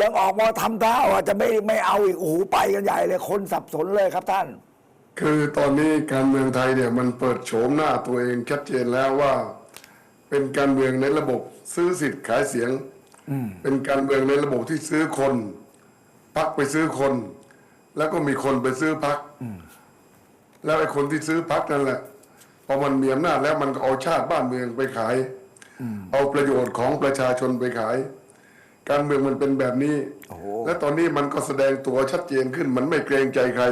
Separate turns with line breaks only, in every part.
ยังออกมาทำท่าว่าจะไม่ไม่เอาอีกโอ้โหไปกันใหญ่เลย คนสับสนเลยครับท่าน
คือตอนนี้การเมืองไทยเนี่ยมันเปิดโฉมหน้าตัวเองชัดเจนแล้วว่า เป็นการเมืองในระบบซื้อสิทธิ์ขายเสียงเป็นการเมืองในระบบที่ซื้อคนพักไปซื้อคน แล้วก็มีคนไปซื้อพักแล้วไอ้คนที่ซื้อพักนั่นแหละพอมันมีอำนาจแล้วมันก็เอาชาติบ้านเมืองไปขาย เอาประโยชน์ของประชาชนไปขาย การเมืองมันเป็นแบบนี้
โอ้โห
และตอนนี้มันก็แสดงตัวชัดเจนขึ้น มันไม่เกรงใจใคร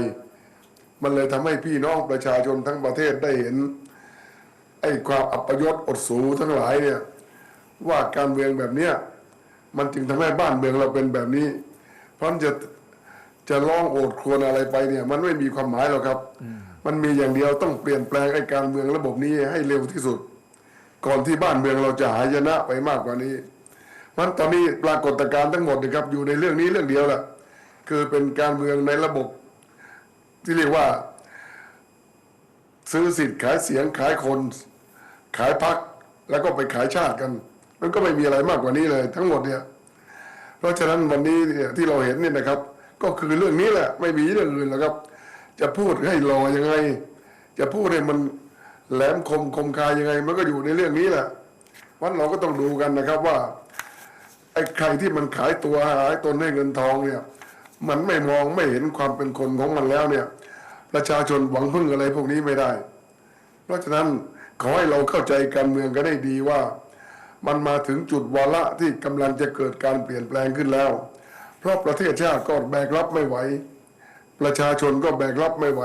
มันเลยทำให้พี่น้องประชาชนทั้งประเทศได้เห็นไอ้ความอัปยศอดสูทั้งหลายเนี่ยว่าการเมืองแบบเนี้ยมันจึงทำให้บ้านเมืองเราเป็นแบบนี้ เพราะฉะนั้นจะจะร้องโอดครวญอะไรไปเนี่ย มันไม่มีความหมายหรอกครับ มันมีอย่างเดียวต้องเปลี่ยนแปลงไอ้การเมืองระบบนี้ให้เร็วที่สุด ก่อนที่บ้านเมืองเราจะหายนะไปมากกว่านี้ มันตอนนี้ปรากฏการณ์ทั้งหมดนะครับอยู่ในเรื่องนี้เรื่องเดียวแหละคือเป็นการเมืองในระบบ ที่เรียกว่า ซื้อสิทธิ์ขายเสียงขายคน ขายพักแล้วก็ไปขายชาติกัน มันก็ไม่มีอะไรมากกว่านี้เลย ทั้งหมดเนี่ย เพราะฉะนั้นวันนี้เนี่ยที่เราเห็นเนี่ยนะครับ ก็คือเรื่องนี้แหละ ไม่มีเรื่องอื่นแล้วครับ จะพูดให้รอยังไง จะพูดให้มันแหลมคมคมคายยังไง มันก็อยู่ในเรื่องนี้แหละวันเราก็ต้องดูกันนะครับว่า ไอ้ใครที่มันขายตัวหายตนให้เงินทองเนี่ย มันไม่มองไม่เห็นความเป็นคนของมันแล้วเนี่ย ประชาชนหวังพึ่งอะไรพวกนี้ไม่ได้ เพราะฉะนั้นขอให้เราเข้าใจการเมืองกันได้ดีว่า มันมาถึงจุดวาระที่กำลังจะเกิดการเปลี่ยนแปลงขึ้นแล้ว เพราะประเทศชาติก็แบกรับไม่ไหวประชาชนก็แบกรับไม่ไหว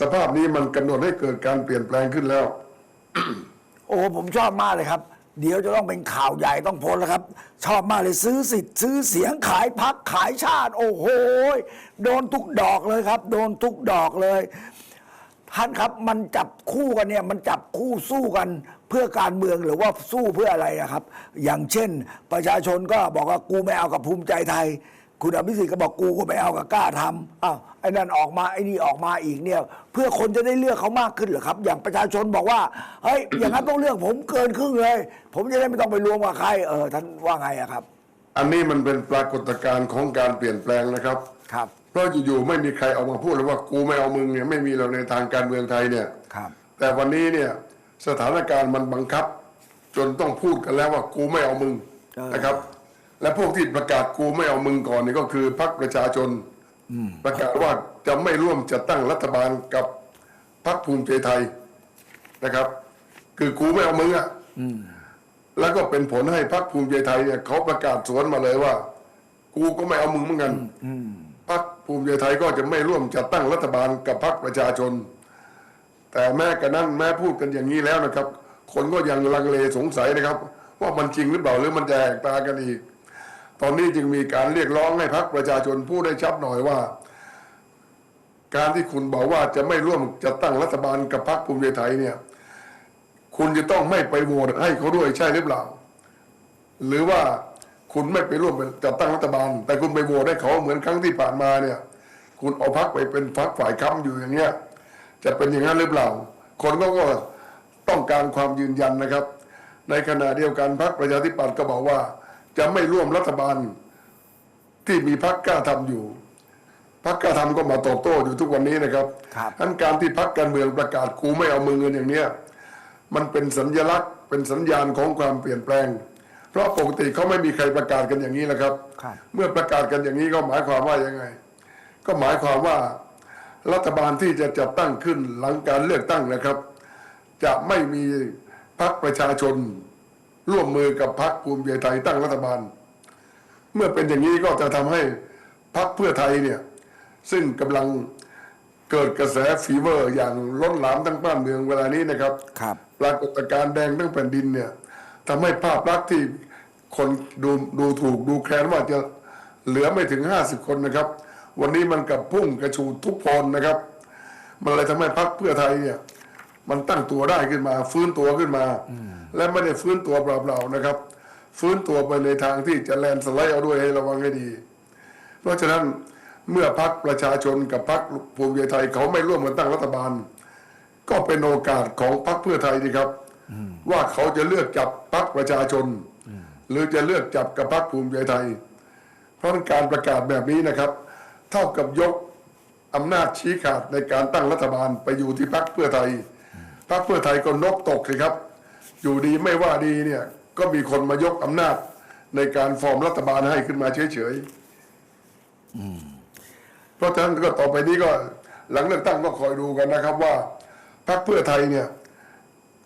สภาพนี้มันกำหนดให้เกิดการเปลี่ยนแปลงขึ้นแล้ว
โอ้ผมชอบมากเลยครับ เดี๋ยวจะต้องเป็นข่าวใหญ่ต้องพ้นแล้วครับ ชอบมากเลยซื้อสิทธิ์ซื้อเสียงขายพักขายชาติ โอ้โหโดนทุกดอกเลยครับ โดนทุกดอกเลย ท่านครับมันจับคู่กันเนี่ยมันจับคู่สู้กันเพื่อการเมืองหรือว่าสู้เพื่ออะไรนะครับ อย่างเช่น ประชาชนก็บอกว่ากูไม่เอากับภูมิใจไทย คุณอภิสิทธิ์ก็บอกกูก็ไม่เอากับกล้าทำอ้าว ไอ้นั่นออกมาไอ้นี่ออกมาอีกเนี่ย เพื่อคนจะได้เลือกเขามากขึ้นเหรอครับ อย่างประชาชนบอกว่าเฮ้ยอย่างนั้นต้องเลือกผมเกินครึ่งเลย ผมจะได้ไม่ต้องไปรวมกับใครเออท่านว่าไงอะครับ
อันนี้มันเป็นปรากฏการณ์ของการเปลี่ยนแปลงนะครับ
ครับ
เพราะอยู่ๆไม่มีใครออกมาพูดเลยว่ากูไม่เอามึงเนี่ยไม่มีเราในทางการเมืองไทยเนี่ย
ครับ
แต่วันนี้เนี่ยสถานการณ์มันบังคับ จนต้องพูดกันแล้วว่ากูไม่เอามึง
เออ
นะครับ และพวกที่ประกาศกูไม่เอามึงก่อนนี่ก็คือพรรคประชาชน ประกาศว่าจะไม่ร่วมจัดตั้งรัฐบาลกับพรรคภูมิใจไทยนะครับ คือกูไม่เอามึงอะแล้วก็เป็นผลให้พรรคภูมิใจไทยเนี่ยเขาประกาศสวนมาเลยว่า กูก็ไม่เอามึงเหมือนกันพรรคภูมิใจไทยก็จะไม่ร่วมจัดตั้งรัฐบาลกับพรรคประชาชน แต่แม้กระนั้นแม้พูดกันอย่างนี้แล้วนะครับ คนก็ยังลังเลสงสัยนะครับ ว่ามันจริงหรือเปล่าหรือมันจะแหกตากันอีก ตอนนี้จึงมีการเรียกร้องให้พรรคประชาชนพูดได้ชัดหน่อยว่า การที่คุณบอกว่าจะไม่ร่วมจัดตั้งรัฐบาลกับพรรคภูมิใจไทยเนี่ยคุณจะต้องไม่ไปโหวตให้เขาด้วยใช่หรือเปล่า หรือว่าคุณไม่ไปร่วมจัดตั้งรัฐบาล แต่คุณไปโหวตให้เขาเหมือนครั้งที่ผ่านมาเนี่ย คุณเอาพรรคไปเป็นพรรคฝ่ายค้ำอยู่อย่างเงี้ยจะเป็นอย่างนั้นหรือเปล่า คนก็ก็ต้องการความยืนยันนะครับ ในขณะเดียวกันพรรคประชาธิปัตย์ก็บอกว่า จะไม่ร่วมรัฐบาลที่มีพรรคกล้าทำอยู่พรรคกล้าทำก็มาตอบโต้อยู่ทุกวันนี้นะครับ
ครับ
ทั้นการที่พรรคการเมืองประกาศกูไม่เอามือเงินอย่างเนี้ยมันเป็นสัญลักษณ์ เป็นสัญญาณของความเปลี่ยนแปลง เพราะปกติเขาไม่มีใครประกาศกันอย่างนี้แหละครับ
ครับ
เมื่อประกาศกันอย่างนี้ก็หมายความว่ายังไง ก็หมายความว่ารัฐบาลที่จะจัดตั้งขึ้นหลังการเลือกตั้งนะครับ จะไม่มีพรรคประชาชน ร่วมมือกับพรรคภูมิใจไทยตั้งรัฐบาล เมื่อเป็นอย่างนี้ก็จะทำให้พรรคเพื่อไทยเนี่ยซึ่งกำลังเกิดกระแสฟีเวอร์อย่างล้นหลามทั้งบ้านเมืองเวลานี้นะครับ
ครับ
ปรากฏการณ์แดงทั้งแผ่นดินเนี่ยทำให้ภาพลักษณ์ที่คนดูดูถูกดูแคลนว่าจะเหลือไม่ถึงห้าสิบคนนะครับ วันนี้มันกับพุ่งกระชูทุกโพลนะครับ มันเลยทำให้พรรคเพื่อไทยเนี่ยมันตั้งตัวได้ขึ้นมา ฟื้นตัวขึ้นมา และไม่ได้ฟื้นตัวเปล่าๆนะครับ ฟื้นตัวไปในทางที่จะแลนสไลด์เอาด้วยให้ระวังให้ดี เพราะฉะนั้นเมื่อพรรคประชาชนกับพรรคภูมิใจไทยเขาไม่ร่วมกันตั้งรัฐบาล ก็เป็นโอกาสของพรรคเพื่อไทยดีครับ ว่าเขาจะเลือกจับพรรคประชาชน หรือจะเลือกจับกับพรรคภูมิใจไทย เพราะการประกาศแบบนี้นะครับ เท่ากับยกอำนาจชี้ขาดในการตั้งรัฐบาลไปอยู่ที่พรรคเพื่อไทยพรรคเพื่อไทยก็นกตกสิครับ อยู่ดีไม่ว่าดีเนี่ยก็มีคนมายกอำนาจในการฟอร์มรัฐบาลให้ขึ้นมาเฉยๆเพราะฉะนั้นก็ต่อไปนี้ก็หลังเลือกตั้งก็คอยดูกันนะครับ ว่าพรรคเพื่อไทยเนี่ย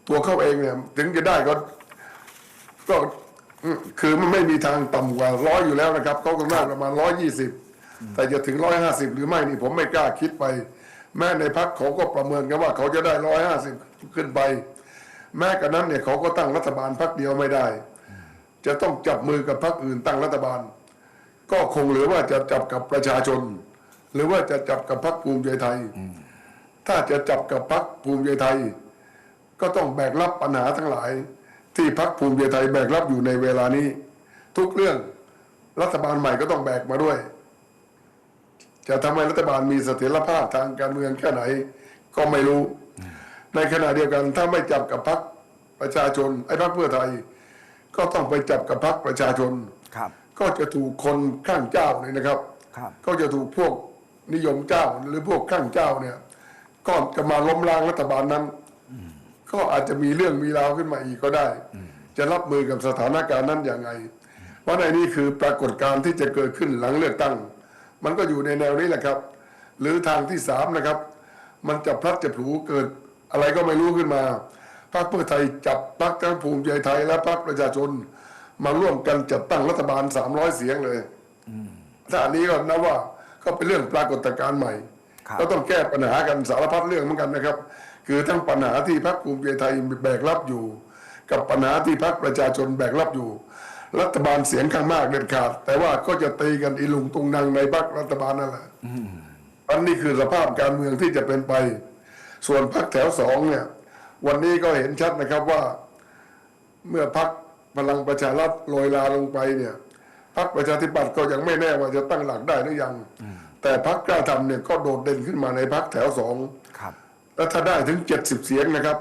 ตัวเขาเองเนี่ย ถึงจะได้ก็ ก็อืมคือมันไม่มีทางต่ำกว่าร้อยอยู่แล้วนะครับเขาก็ได้ประมาณร้อยยี่สิบแต่จะถึงร้อยห้าสิบหรือไม่นี่ผมไม่กล้าคิดไป แม้ในพักเขาก็ประเมินกันว่าเขาจะได้ร้อยห้าสิบขึ้นไป แม้กระนั้นเนี่ยเขาก็ตั้งรัฐบาลพักเดียวไม่ได้ จะต้องจับมือกับพักอื่นตั้งรัฐบาล ก็คงเหลือว่าจะจับกับประชาชน หรือว่าจะจับกับพักภูมิใจไทย ถ้าจะจับกับพักภูมิใจไทย ก็ต้องแบกรับปัญหาทั้งหลาย ที่พักภูมิใจไทยแบกรับอยู่ในเวลานี้ ทุกเรื่องรัฐบาลใหม่ก็ต้องแบกมาด้วย จะทำให้รัฐบาลมีเสถียรภาพทางการเมืองแค่ไหน ก็ไม่รู้ ในขณะเดียวกันถ้าไม่จับกับพักประชาชน ไอ้พักเพื่อไทย ก็ต้องไปจับกับพักประชาชน
ครับ
ก็จะถูกคนข้างเจ้าเนี่ยนะครับ
ครับ
ก็จะถูกพวกนิยมเจ้าหรือพวกข้างเจ้าเนี่ยก็จะมาล้มล้างรัฐบาลนั้น ก็อาจจะมีเรื่องมีราวขึ้นมาอีกก็ได้ จะรับมือกับสถานการณ์นั้นอย่างไงว่าในนี้คือปรากฏการณ์ที่จะเกิดขึ้นหลังเลือกตั้ง มันก็อยู่ในแนวนี้แหละครับ หรือทางที่สามนะครับ มันจะพลัดจะผลูเกิด อะไรก็ไม่รู้ขึ้นมาพรรคเพื่อไทยจับพรรคทั้งภูมิใจไทยและพรรคประชาชน มาร่วมกันจัดตั้งรัฐบาลสามร้อยเสียงเลยถ้าอันนี้ก็นับว่าก็เป็นเรื่องปรากฏการณ์ใหม่
ครับ
ก็ต้องแก้ปัญหากันสารพัดเรื่องเหมือนกันนะครับ คือทั้งปัญหาที่พรรคภูมิใจไทยแบกรับอยู่ กับปัญหาที่พรรคประชาชนแบกรับอยู่ รัฐบาลเสียงข้างมากเด็ดขาด แต่ว่าก็จะตีกันอีลุงตุงนางในพรรครัฐบาลนั่นแหละอันนี้คือสภาพการเมืองที่จะเป็นไป ส่วนพรรคแถวสองเนี่ย วันนี้ก็เห็นชัดนะครับว่า เมื่อพักพลังประชารัฐโรยลาลงไปเนี่ยพักประชาธิปัตย์ก็ยังไม่แน่ว่าจะตั้งหลักได้หรือยัง แต่พักกล้าทำเนี่ยก็โดดเด่นขึ้นมาในพักแถวสอง
ครับ
แล้วถ้าได้ถึง70เสียงนะครับ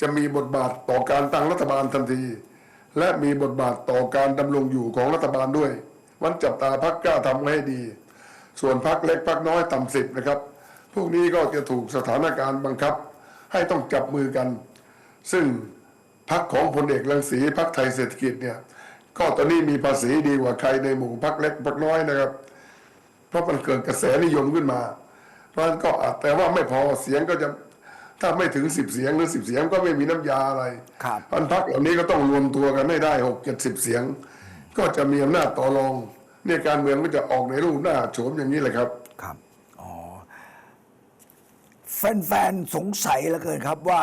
จะมีบทบาทต่อการตั้งรัฐบาลทันที และมีบทบาทต่อการดำรงอยู่ของรัฐบาลด้วยวันจับตาพักกล้าทำให้ดี ส่วนพักเล็กพักน้อยต่ำสิบนะครับ พวกนี้ก็จะถูกสถานการณ์บังคับ ให้ต้องจับมือกัน ซึ่งพักของพลเอกรังสีพักไทยเศรษฐกิจเนี่ยก็ตอนนี้มีภาษีดีกว่าใครในหมู่พักเล็กพักน้อยนะครับ เพราะมันเกิดกระแสนิยมขึ้นมาเพราะฉะนั้นก็อาจแต่ว่าไม่พอเสียงก็จะถ้าไม่ถึงสิบเสียงหรือสิบเสียงก็ไม่มีน้ำยาอะไร
ครับ
พันพักเหล่านี้ก็ต้องรวมตัวกันให้ได้หกเจ็ดสิบเสียง ก็จะมีอำนาจต่อรองเนี่ยการเมืองก็จะออกในรูปหน้าโฉมอย่างนี้แหละครับ
ครับอ๋อ แฟนๆ สงสัยเหลือเกินครับว่า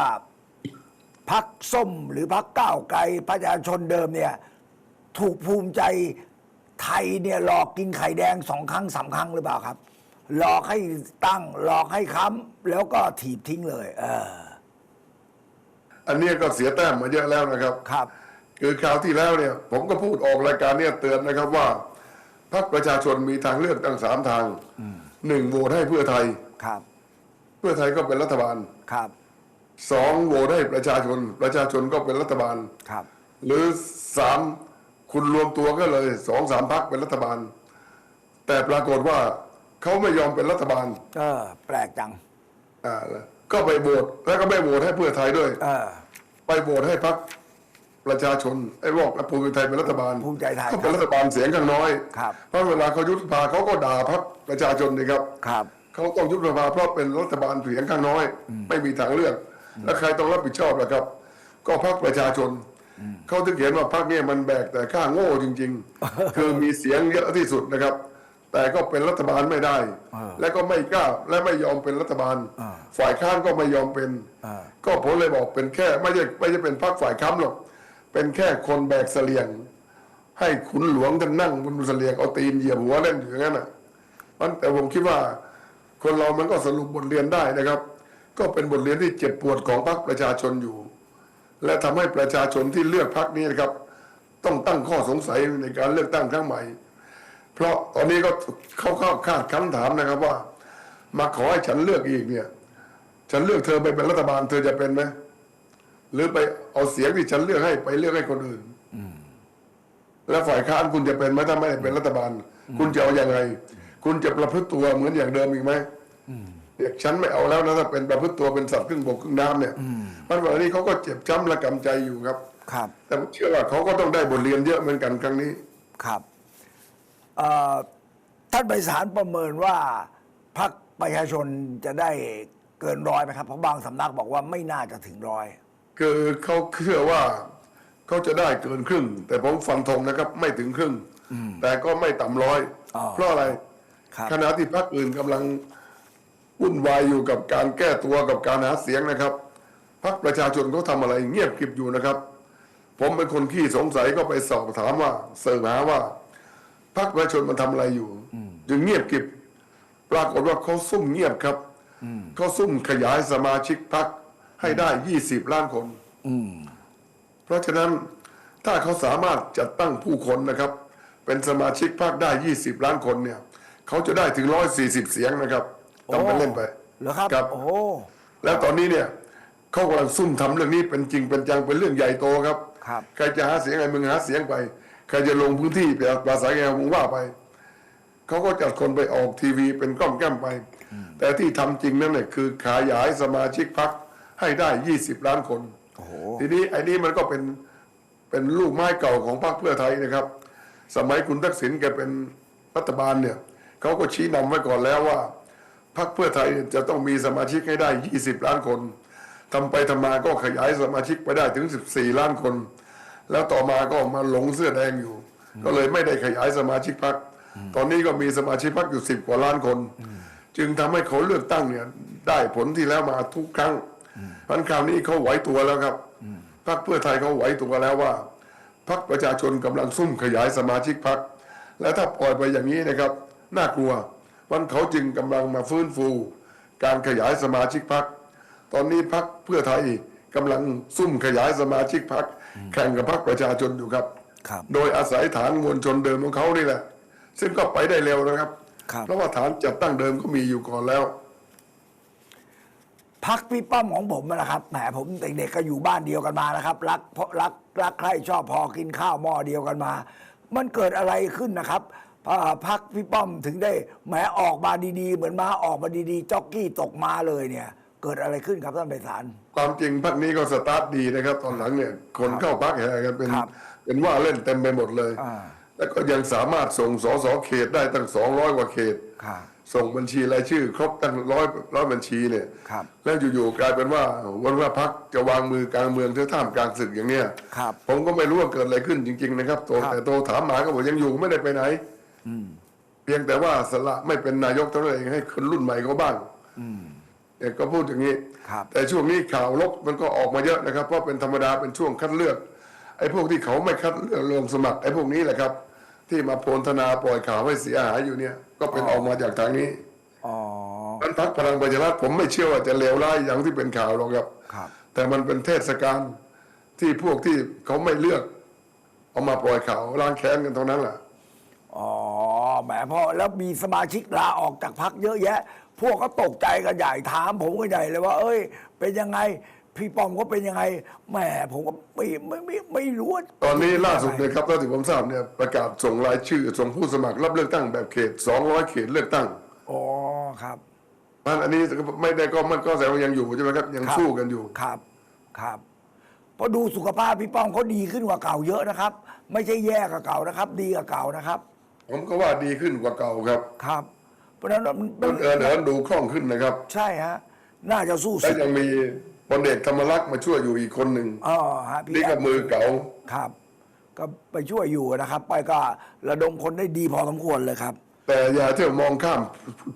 พักส้มหรือพักก้าวไกลประชาชนเดิมเนี่ย ถูกภูมิใจไทยเนี่ยหลอกกินไข่แดงสองครั้งสามครั้งหรือเปล่าครับ หลอกให้ตั้งหลอกให้ค้ำแล้วก็ถีบทิ้งเลย เออ
อันเนี้ยก็เสียแต้มมาเยอะแล้วนะครับ
ครับ
คือคราวที่แล้วเนี่ย ผมก็พูดออกรายการเนี่ยเตือนนะครับว่าพรรคประชาชนมีทางเลือกตั้งสามทางหนึ่งโหวตให้เพื่อไทย
ครับ
เพื่อไทยก็เป็นรัฐบาล
ครับ
สองโหวตให้ประชาชน ประชาชนก็เป็นรัฐบาล
ครับ
หรือสามคุณรวมตัวก็เลยสองสามพักเป็นรัฐบาล แต่ปรากฏว่าเขาไม่ยอมเป็นรัฐบาล
เออ แปลกจัง
อ่าก็ไปโหวตแล้วก็ไม่โหวตให้เพื่อไทยด้วย
เออ
ไปโหวตให้พักประชาชนไอ้บอกภูมิใจไทยเป็นรัฐบาล
ภูมิใจไทย
ก็เป็นรัฐบาลเสียงข้างน้อย
ครับ
เพราะเวลาเขายุบสภาเขาก็ด่าพักประชาชนนี่ครับ
ครับ
เขาต้องยุบสภาเพราะเป็นรัฐบาลเสียงข้างน้อย ไม่มีทางเลือก แล้วใครต้องรับผิดชอบล่ะครับ ก็พรรคประชาชน เขาถึงเห็นว่าพรรคนี้มันแบกแต่ข้าโง่จริง ๆ คือมีเสียงเยอะที่สุดนะครับ แต่ก็เป็นรัฐบาลไม่ได้
เออ
และก็ไม่กล้าและไม่ยอมเป็นรัฐบาล
เออ
ฝ่ายค้านก็ไม่ยอมเป็น
เออ
ก็ผมเลยบอกเป็นแค่ไม่ใช่ไม่ใช่เป็นพรรคฝ่ายค้านหรอกเป็นแค่คนแบกเสลียง ให้ขุนหลวงท่านนั่งบนเสลียงเอาตีนเหยียบหัวเล่นอยู่อย่างนั้นน่ะมันแต่ผมคิดว่า คนเรามันก็สรุปบทเรียนได้นะครับ ก็เป็นบทเรียนที่เจ็บปวดของพรรคประชาชนอยู่ และทำให้ประชาชนที่เลือกพรรคนี้นะครับ ต้องตั้งข้อสงสัยในการเลือกตั้งครั้งใหม่ เพราะตอนนี้ก็เขาเข้าคาดคำถามนะครับว่า มาขอให้ฉันเลือกอีกเนี่ย ฉันเลือกเธอไปเป็นรัฐบาลเธอจะเป็นไหมหรือไปเอาเสียงที่ฉันเลือกให้ไปเลือกให้คนอื่นแล้วฝ่ายค้านคุณจะเป็นไหมถ้าไม่ได้เป็นรัฐบาล คุณจะเอาอยัางไง คุณจะประพฤติตัวเหมือนอย่างเดิมอีกไหมเด็กฉันไม่เอาแล้วนะถ้าเป็นประพฤติตัวเป็นสัตว์ครึ่งบกครึ่งน้ำเนี่ยมันวันนี้เขาก็เจ็บช้ำและกำใจอยู่ครับ
ครับ
แต่ผมเชื่อว่าเขาก็ต้องได้บทเรียนเยอะเหมือนกันครั้งนี้
ครับเอ่อท่านไปสารประเมินว่าพรรคประชาชนจะได้เกินร้อยไหมครับ เพราะบางสำนักบอกว่าไม่น่าจะถึงร้อย
คือเขาเชื่อว่าเขาจะได้เกินครึ่ง แต่ผมฟันธงนะครับ ไม่ถึงครึ่ง แต่ก็ไม่ต่ำร้อย
อ๋อ
เพราะอะไร
ครับ
ขณะที่พรรคอื่นกำลังวุ่นวายอยู่กับการแก้ตัวกับการหาเสียงนะครับพรรคประชาชนเขาทำอะไรเงียบกริบอยู่นะครับ ผมเป็นคนขี้สงสัยก็ไปสอบถามว่าเสิร์ชหาว่าพรรคประชาชนมันทำอะไรอยู่จึงเงียบกริบปรากฏว่าเขาซุ่มเงียบครับเขาซุ่มขยายสมาชิกพรรคให้ได้ยี่สิบล้านคนเพราะฉะนั้นถ้าเขาสามารถจัดตั้งผู้คนนะครับ เป็นสมาชิกพรรคได้20ล้านคนเนี่ย เขาจะได้ถึง140เสียงนะครับต้องไปเล่นไป
เหรอครับ
ครับ
โอ้
แล้วตอนนี้เนี่ยเขากำลังซุ่มทำเรื่องนี้เป็นจริงเป็นจังเป็นเรื่องใหญ่โตครับ
ครับ
ใครจะหาเสียงไงมึงหาเสียงไป ใครจะลงพื้นที่ไปปราศัยไงมึงว่าไปเขาก็จัดคนไปออกทีวีเป็นก้อมแก้มไป แต่ที่ทำจริงนั่นเนี่ยคือขยายสมาชิกพรรคให้ได้20ล้านคน
โอ้โห
ทีนี้ไอ้นี่มันก็เป็นเป็นลูกไม้เก่าของพรรคเพื่อไทยนะครับ สมัยคุณทักษิณแกเป็นรัฐบาลเนี่ย เขาก็ชี้นำไว้ก่อนแล้วว่าพรรคเพื่อไทยจะต้องมีสมาชิกให้ได้ 20 ล้านคนทำไปทำมาก็ขยายสมาชิกไปได้ถึง 14 ล้านคน แล้วต่อมาก็มาหลงเสื้อแดงอยู่ ก็เลยไม่ได้ขยายสมาชิกพรรคตอนนี้ก็มีสมาชิกพรรคอยู่10กว่าล้านคน จึงทำให้เขาเลือกตั้งเนี่ยได้ผลที่แล้วมาทุกครั้งพันคราวนี้เขาไหวตัวแล้วครับพรรคเพื่อไทยเขาไหวตัวแล้วว่าพรรคประชาชนกำลังซุ่มขยายสมาชิกพรรคและถ้าปล่อยไปอย่างนี้นะครับ น่ากลัว วันเขาจึงกำลังมาฟื้นฟู การขยายสมาชิกพรรคตอนนี้พรรคเพื่อไทยกำลังซุ่มขยายสมาชิกพรรคแข่งกับพรรคประชาชนอยู่ครับ
ครับ
โดยอาศัยฐานมวลชนเดิมของเขานี่แหละ ซึ่งก็ไปได้เร็วนะครับ
ครับ
เพราะว่าฐานจัดตั้งเดิมก็มีอยู่ก่อนแล้ว
พักพี่ป้อมของผมนะครับแหมผมเด็กๆก็อยู่บ้านเดียวกันมานะครับ รักเพราะรักรักใครชอบพอกินข้าวหม้อเดียวกันมา มันเกิดอะไรขึ้นนะครับอ่า พักพี่ป้อมถึงได้แหมออกมาดีๆ เหมือนมาออกมาดีๆจ็อกกี้ตกมาเลยเนี่ย เกิดอะไรขึ้นครับท่านไปสาร
ความจริงพักนี้ก็สตาร์ทดีนะครับ ตอนหลังเนี่ยคนเข้าพักแห่กันเป็น
ครับ
เป็นว่าเล่นเต็มไปหมดเลย
อ่า
แล้วก็ยังสามารถส่งสสเขตได้ตั้งสองร้อยกว่าเขต
ครับ
ส่งบัญชีรายชื่อ ครบตั้งร้อยร้อยบัญชีเนี่ย
ครับ
แล้วอยู่ๆกลายเป็นว่าวันว่าพักจะวางมือกลางเมืองเท่าท่ามกลางศึกอย่างเนี้ย
ครับ
ผมก็ไม่รู้ว่าเกิดอะไรขึ้นจริง ๆ นะครับโต
ครับ
แต่โตถามหมาก็บอกยังอยู่ไม่ได้ไปไหน เพียงแต่ว่าสละไม่เป็นนายกเท่านั้นเองให้คนรุ่นใหม่เขาบ้างเนี่ยก็พูดอย่างนี้
ครับ
แต่ช่วงนี้ข่าวลบมันก็ออกมาเยอะนะครับ เพราะเป็นธรรมดาเป็นช่วงคัดเลือก ไอ้พวกที่เขาไม่คัดเลือกลงสมัครไอ้พวกนี้แหละครับ ที่มาโพลธนาปล่อยข่าวให้เสียหายอยู่เนี่ย ก็เป็นออกมาจากทางนี้
อ๋อ
นั้นพักพลังประชารัฐผมไม่เชื่อว่าจะเลวร้ายอย่างที่เป็นข่าวหรอกครับ
ครับ
แต่มันเป็นเทศกาลที่พวกที่เขาไม่เลือก เอามาปล่อยข่าวล้างแค้นกันเท่านั้นแหละ
อ๋อ แหมพอแล้วมีสมาชิกลาออกจากพักเยอะแยะ พวกก็ตกใจกันใหญ่ถาม ผมก็ใหญ่เลยว่า เอ้ย เป็นยังไง พี่ป้อมก็เป็นยังไงแหมผมก็ไม่ไม่ไม่ไม่รู้ว่า
ตอนนี้ล่าสุดเนี่ยครับเท่าที่ผมทราบเนี่ยประกาศส่งรายชื่อส่งผู้สมัครรับเลือกตั้งแบบเขต 200 เขตเลือกตั้ง
อ๋อครับ
มันอันนี้ไม่ได้ก็มันก็แสดงว่ายังอยู่ใช่ไหมครับยัง
ครับ
สู้กันอยู่
ครับครับเพราะดูสุขภาพพี่ป้อมเขาดีขึ้นกว่าเก่าเยอะนะครับ ไม่ใช่แย่กว่าเก่านะครับ ดีกว่าเก่านะครับ
ผมก็ว่าดีขึ้นกว่าเก่าครับ
ครับ เพราะฉะนั้นมัน
มันเอินเอินดูคล่องขึ้นนะครับ
ใช่ฮะ น่าจะสู้
และ
สุด
ยังมีพลเอกธรรมรักษ์มาช่วยอยู่อีกคนหนึ่ง
อ๋อฮะพี่
นี่ก็มือเก่า
ครับ ก็ไปช่วยอยู่นะครับ ไปก็ระดมคนได้ดีพอสมควรเลยครับ
แต่อย่าเที่ยวมองข้าม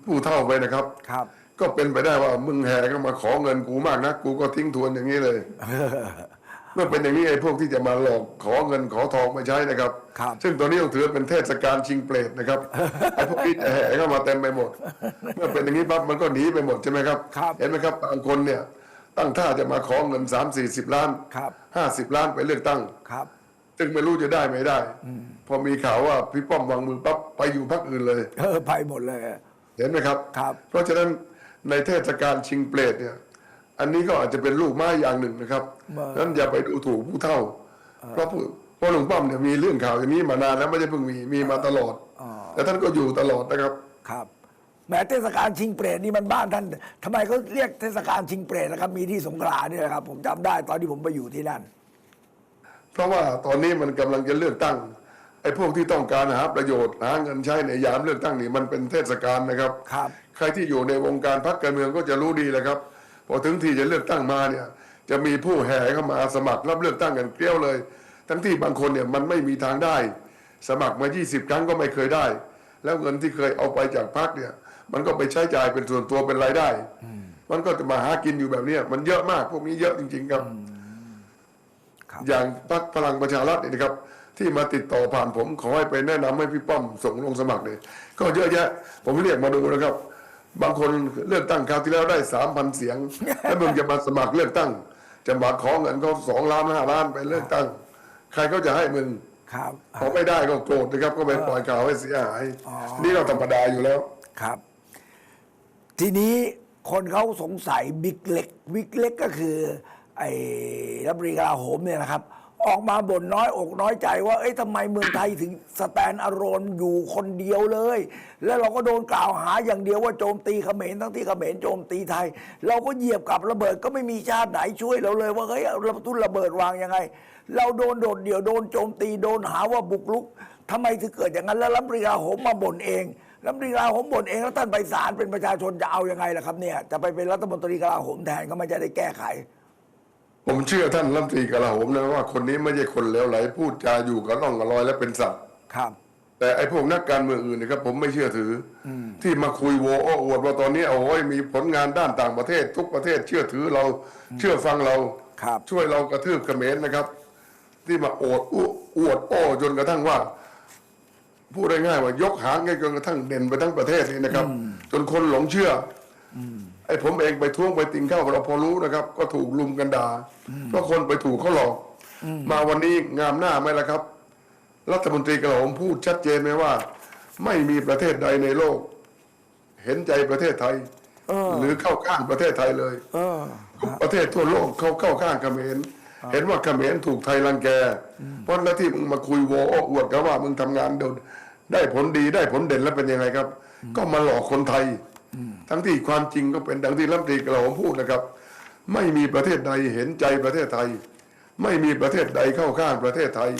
ผู้เท่าไปนะครับ
ครับ
ก็เป็นไปได้ว่ามึงแห่ก็มาขอเงินกูมากนะ กูก็ทิ้งทวนอย่างนี้เลย เมื่อเป็นอย่างนี้ไอ้พวกที่จะมาหลอกขอเงินขอทองมาใช้นะครับ
ครับ
ซึ่งตอนนี้ต้องถือเป็นเทศกาลชิงเปรตนะครับไอ้พวกนี้จะแห่เข้ามาเต็มไปหมด เมื่อเป็นอย่างนี้ปั๊บมันก็หนีไปหมดใช่ไหมครับ
ครับ
เห็นไหมครับบางคนเนี่ยตั้งท่าจะมาขอเงินสามสี่สิบล้าน
ครับ
ห้าสิบล้านไปเลือกตั้ง
ครับ
ซึ่งไม่รู้จะได้ไม่ได้ พอมีข่าวว่าพี่ป้อมวางมือปั๊บไปอยู่พรรคอื่นเลย
เออไปหมดเลย
เห็นไหมครับ
ครับ
เพราะฉะนั้นในเทศกาลชิงเปรตเนี่ย อันนี้ก็อาจจะเป็นลูกไม้อย่างหนึ่งนะครับ
เมื่อ
นั้นอย่าไปดูถูกผู้เท่า เพราะผู้เพราะหลวงป้อมเนี่ยมีเรื่องข่าวอย่างนี้มานานแล้วไม่ใช่เพิ่งมีมีมาตลอดแต่แต่ท่านก็อยู่ตลอดนะครับ
ครับแหมเทศกาลชิงเปรตนี่มันบ้านท่านทำไมเขาเรียกเทศกาลชิงเปรตนะครับ มีที่สงขลาเนี่ยนะครับ ผมจำได้ตอนที่ผมไปอยู่ที่นั่น
เพราะว่าตอนนี้มันกำลังจะเลือกตั้งไอ้พวกที่ต้องการหาประโยชน์หาเงินใช้ในยามเลือกตั้งนี่มันเป็นเทศกาลนะครับ
ครับ
ใครที่อยู่ในวงการพรรคการเมืองก็จะรู้ดีเลยครับ พอถึงที่จะเลือกตั้งมาเนี่ย จะมีผู้แห่เข้ามาสมัครรับเลือกตั้งกันเกลี้ยวเลย ทั้งที่บางคนเนี่ยมันไม่มีทางได้ สมัครมา 20 ครั้งก็ไม่เคยได้ แล้วเงินที่เคยเอาไปจากพรรคเนี่ย มันก็ไปใช้จ่ายเป็นส่วนตัวเป็นรายได้ มันก็จะมาหากินอยู่แบบเนี้ยมันเยอะมากพวกนี้เยอะจริง ๆ ครับ
ครับ
อย่างพรรคพลังประชารัฐเนี่ยนะครับที่มาติดต่อผ่านผมขอให้ไปแนะนำให้พี่ป้อมส่งลงสมัครเนี่ยก็เยอะแยะ ผมเรียกมาดูนะครับ บางคนเลือกตั้งคราวที่แล้วได้สามพันเสียง แล้วมึงจะมาสมัครเลือกตั้ง จะมาขอเงินเขาสองล้านห้าล้านไปเลือกตั้ง ใครก็จะให้มึง
ครับ
พอไม่ได้ก็โกรธนะครับ ก็ไปปล่อยข่าวให้เสียหาย
อ๋อ
นี่เราธรรมดาอยู่แล้ว
ครับ ทีนี้คนเขาสงสัยบิ๊กเล็กบิ๊กเล็กก็คือ ไอ้รัฐมนตรีกลาโหมเนี่ยนะครับ ออกมาบ่นน้อยอกน้อยใจว่า เอ้ยทำไมเมืองไทยถึงสแตนอารอนอยู่คนเดียวเลย แล้วเราก็โดนกล่าวหาอย่างเดียวว่าโจมตีเขมรทั้งที่เขมรโจมตีไทย เราก็เหยียบกับระเบิดก็ไม่มีชาติไหนช่วยเราเลย ว่าเฮ้ยเราทุนระเบิดวางยังไง เราโดนโดดเดี่ยวโดนโจมตีโดนหาว่าบุกรุกทำไมถึงเกิดอย่างนั้นแล้วรัฐมนตรีกลาโหมมาบ่นเองรัฐมนตรีกลาโหมบ่นเองแล้วท่านไปศาลเป็นประชาชนจะเอายังไงล่ะครับเนี่ยจะไปเป็นรัฐมนตรีกลาโหมแทนก็ไม่จะได้แก้ไข
ผมเชื่อท่านรัฐมนตรีกลาโหมนะว่าคนนี้ไม่ใช่คนเลวไหลพูดจาอยู่กับร่องกับรอยและเป็นสัตว์
ครับ
แต่ไอ้พวกนักการเมืองอื่นนะครับผมไม่เชื่อถืออที่มาคุยโวโอ้อวดว่าตอนนี้โอ้ยมีผลงานด้านต่างประเทศ ทุกประเทศเชื่อถือเราเชื่อฟังเรา
ครับ
ช่วยเรากระทืบเขมรนะครับ ที่มาโอดอู้อวดโอ้จนกระทั่งว่าพูดได้ง่ายว่ายกหางให้จนกระทั่งเด่นไปทั้งประเทศนี่นะครับ จนคนหลงเชื่ออ ไอ้ผมเองไปท้วงไปติงเข้าเราพอรู้นะครับ ก็ถูกลุมกันด่าเพราะคนไปถูกเขาหลอก มาวันนี้งามหน้าไหมล่ะครับ รัฐมนตรีกระผมพูดชัดเจนไหมว่า ไม่มีประเทศใดในโลก เห็นใจประเทศไทยหรือเข้าข้างประเทศไทยเลย
เออ
ทุกประเทศทั่วโลกเขาเข้าข้างเขมรเห็นว่าเขมรถูกไทยรังแก เพราะหน้าที่มึงมาคุยโวโอ้อวดกันว่ามึงทำงานเดยวได้ผลดีได้ผลเด่นแล้วเป็นยังไงครับ ก็มาหลอกคนไทย ทั้งที่ความจริงก็เป็นดังที่รัฐมนตรีกระผมพูดนะครับ ไม่มีประเทศใดเห็นใจประเทศไทย ไม่มีประเทศใดเข้าข้างประเทศไทย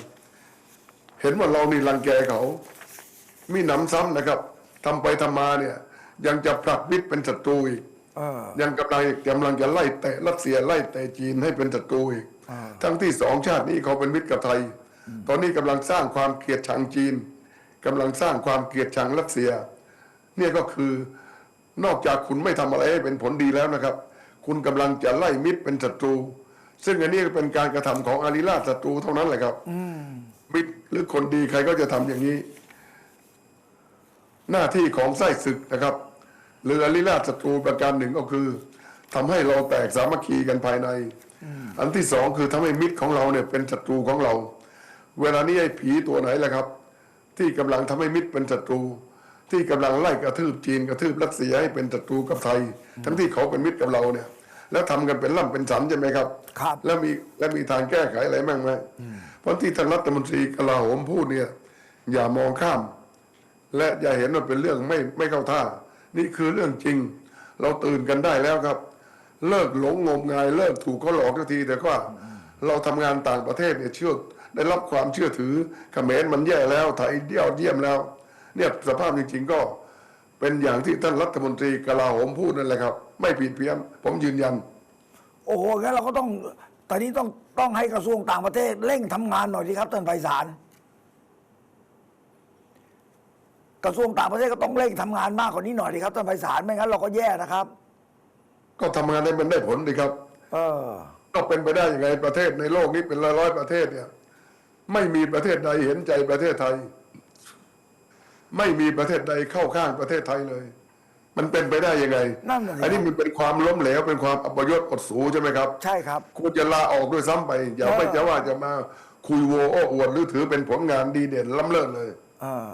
เห็นว่าเรานี่รังแกเขา มีหนำซ้ำนะครับทำไปทำมาเนี่ย ยังจะผลักวิทย์เป็นศัตรูอีก
เออ
ยังกำลังกำลังจะไล่เตะรัสเซียไล่เตะจีนให้เป็นศัตรูอีกทั้งที่สองชาตินี้เขาเป็นมิตรกับไทย ตอนนี้กำลังสร้างความเกลียดชังจีนกำลังสร้างความเกลียดชังรัสเซีย เนี่ยก็คือ นอกจากคุณไม่ทำอะไรให้เป็นผลดีแล้วนะครับ คุณกำลังจะไล่มิตรเป็นศัตรู ซึ่งอันนี้เป็นการกระทำของอาริราชศัตรูเท่านั้นแหละครับมิตรหรือคนดีใครก็จะทำอย่างนี้ หน้าที่ของไส้ศึกนะครับ หรืออริราชศัตรูประการหนึ่งก็คือทำให้เราแตกสามัคคีกันภายใน อันที่สองคือทำให้มิตรของเราเนี่ยเป็นศัตรูของเรา เวลานี้ไอ้ผีตัวไหนแหละครับ ที่กำลังทำให้มิตรเป็นศัตรู ที่กำลังไล่กระทืบจีนกระทืบรัสเซียให้เป็นศัตรูกับไทย ทั้งที่เขาเป็นมิตรกับเราเนี่ย แล้วทำกันเป็นล่ำเป็นสันใช่ไหมครับ
ครับ
แล้วมีแล้วมีทางแก้ไขอะไรบ้างไหมเพราะที่ท่านรัฐมนตรีกลาโหมพูดเนี่ย อย่ามองข้าม และอย่าเห็นว่าเป็นเรื่องไม่ไม่เข้าท่า นี่คือเรื่องจริง เราตื่นกันได้แล้วครับ เลิกหลงงมงายเลิกถูกเขาหลอกทันทีแต่ว่าเราทำงานต่างประเทศเนี่ยเชื่อได้รับความเชื่อถือเขมรมันแย่แล้วไทยเดียวเยี่ยมแล้ว เนี่ยสภาพจริงๆก็เป็นอย่างที่ท่านรัฐมนตรีกลาโหมพูดนั่นแหละครับ ไม่ผิดเพี้ยนผมยืนยัน
โอ้โหงั้นเราก็ต้องตอนนี้ต้องต้องให้กระทรวงต่างประเทศเร่งทำงานหน่อยดีครับท่านไพศาลกระทรวงต่างประเทศก็ต้องเร่งทำงานมากกว่านี้หน่อยดีครับท่านไพศาลไม่งั้นเราก็แย่นะครับ
ก็ทำงานให้มันได้ผลดีครับ
เออ
ก็เป็นไปได้ยังไงประเทศในโลกนี้เป็นร้อยร้อยๆประเทศเนี่ย ไม่มีประเทศใดเห็นใจประเทศไทย ไม่มีประเทศใดเข้าข้างประเทศไทยเลย มันเป็นไปได้ยังไง
นั่นน่ะสิ
อันนี้มันเป็นความล้มเหลวเป็นความอัปยศอดสูใช่ไหมครับ
ใช่ครับ
ควรจะลาออกด้วยซ้ำไป อย่า
เออ
ไม่จะว่าจะมาคุยโวโอ้อวดหรือถือเป็นผลงานดีเด่นล้ำเลิศเลย
เออ